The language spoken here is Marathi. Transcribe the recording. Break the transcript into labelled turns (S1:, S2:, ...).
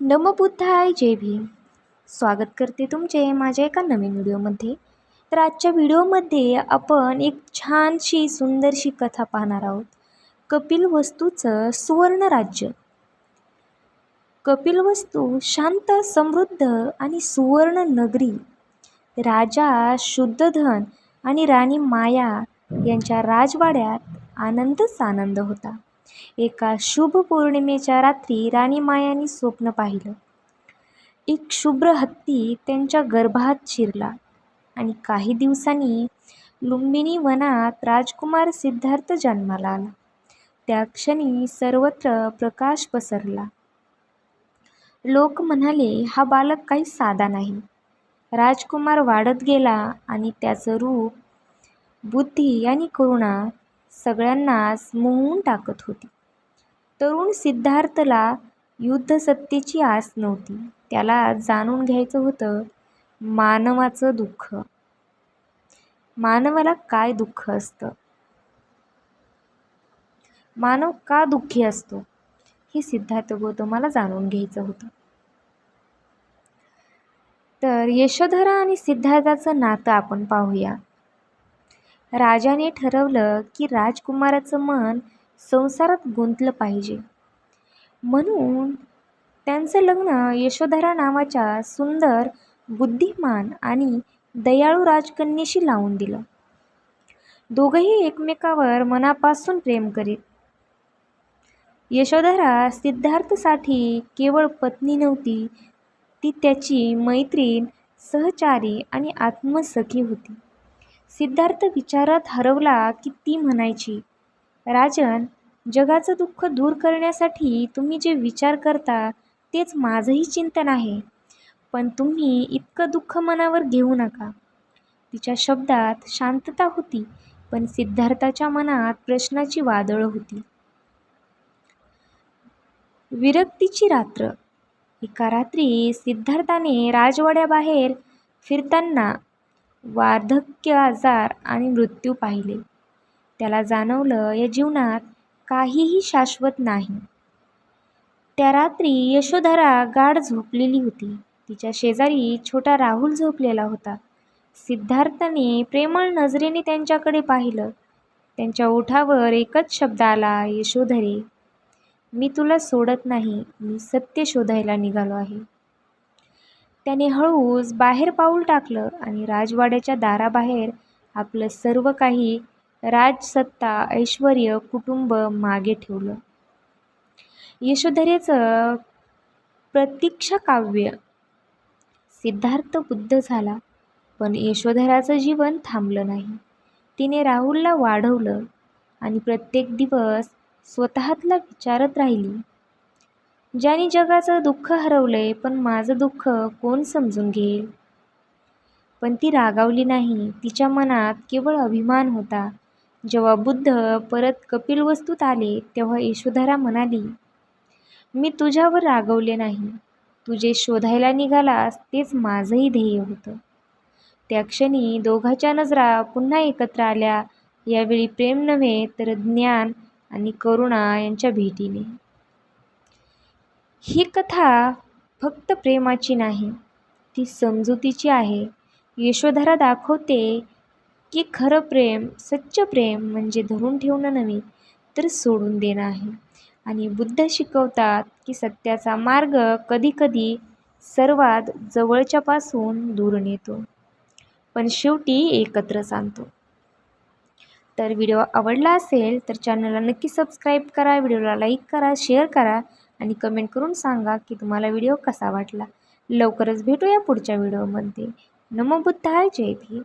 S1: नमबुद्धाय जय भीम. स्वागत करते तुमचे माझ्या एका नवीन व्हिडिओमध्ये. तर आजच्या व्हिडिओमध्ये आपण एक छानशी सुंदरशी कथा पाहणार आहोत. कपिल वस्तूचं सुवर्ण राज्य. कपिल वस्तू शांत समृद्ध आणि सुवर्ण नगरी. राजा शुद्धधन आणि राणी माया यांच्या राजवाड्यात आनंदच आनंद होता. एका शुभ पौर्णिमेच्या रात्री राणी मायाने स्वप्न पाहिलं. एक शुभ्र हत्ती त्यांच्या गर्भात शिरला आणि काही दिवसांनी लुंबिनी वनात राजकुमार सिद्धार्थ जन्माला आला. त्या क्षणी सर्वत्र प्रकाश पसरला. लोक म्हणाले हा बालक काही साधा नाही. राजकुमार वाढत गेला आणि त्याचं रूप बुद्धी आणि करुणा सगळ्यांनाच मोहून टाकत होती. तरुण सिद्धार्थला युद्धसत्तेची आस नव्हती. त्याला जाणून घ्यायचं होतं मानवाचं दुःख. मानवाला काय दुःख असतं? मानव का दुःखी असतो? हे सिद्धार्थ गौतमाला जाणून घ्यायचं होतं. तर यशोधरा आणि सिद्धार्थाचं नातं आपण पाहूया. राजाने ठरवलं की राजकुमाराचं मन संसारात गुंतलं पाहिजे. म्हणून त्यांचं लग्न यशोधरा नावाच्या सुंदर बुद्धिमान आणि दयाळू राजकन्येशी लावून दिलं. दोघंही एकमेकावर मनापासून प्रेम करीत. यशोधरा सिद्धार्थसाठी केवळ पत्नी नव्हती ती त्याची मैत्रीण सहचारी आणि आत्मसखी होती. सिद्धार्थ विचारात हरवला की ती म्हणायची राजन जगाचं दुःख दूर करण्यासाठी तुम्ही जे विचार करता तेच माझंही चिंतन आहे. पण तुम्ही इतकं दुःख मनावर घेऊ नका. तिच्या शब्दात शांतता होती पण सिद्धार्थाच्या मनात प्रश्नाची वादळ होती. विरक्तीची रात्र. एका रात्री सिद्धार्थाने राजवाड्याबाहेर फिरताना वार्धक्य आजार आणि मृत्यू पाहिले. त्याला जाणवलं या जीवनात काहीही शाश्वत नाही. त्या रात्री यशोधरा गाढ झोपलेली होती. तिच्या शेजारी छोटा राहुल झोपलेला होता. सिद्धार्थाने प्रेमळ नजरेने त्यांच्याकडे पाहिलं. त्यांच्या ओठावर एकच शब्द आला यशोधरे मी तुला सोडत नाही. मी सत्य शोधायला निघालो आहे. त्याने हळूच बाहेर पाऊल टाकलं आणि राजवाड्याच्या दाराबाहेर आपलं सर्व काही राजसत्ता ऐश्वर कुटुंब मागे ठेवलं. यशोधरेचं प्रतीक्षा काव्य सिद्धार्थ बुद्ध झाला पण यशोधराचं जीवन थांबलं नाही. तिने राहुलला वाढवलं आणि प्रत्येक दिवस स्वतःतला विचारत राहिली ज्याने जगाचं दुःख हरवलंय पण माझं दुःख कोण समजून घेईल? पण ती रागावली नाही. तिच्या मनात केवळ अभिमान होता. जेव्हा बुद्ध परत कपिलवस्तूत आले तेव्हा यशोधरा म्हणाली मी तुझ्यावर रागवले नाही. तू जे शोधायला निघालास तेच माझंही ध्येय होतं. त्या क्षणी दोघाच्या नजरा पुन्हा एकत्र आल्या. यावेळी प्रेम नव्हे तर ज्ञान आणि करुणा यांच्या भेटीने. ही कथा फक्त प्रेमाची नाही ती समजुतीची आहे. यशोधरा दाखवते की खरं प्रेम सच्च प्रेम म्हणजे धरून ठेवणं नव्हे तर सोडून देणं आहे. आणि बुद्ध शिकवतात की सत्याचा मार्ग कधीकधी सर्वात जवळच्यापासून दूर नेतो. पण शेवटी एकत्र सांगतो. तर व्हिडिओ आवडला असेल तर चॅनलला नक्की सबस्क्राईब करा व्हिडिओला लाईक करा शेअर करा आणि कमेंट करून सांगा की तुम्हाला व्हिडिओ कसा वाटला. लवकरच भेटूया पुढच्या व्हिडिओमध्ये. नमो बुद्धाय जय भीम.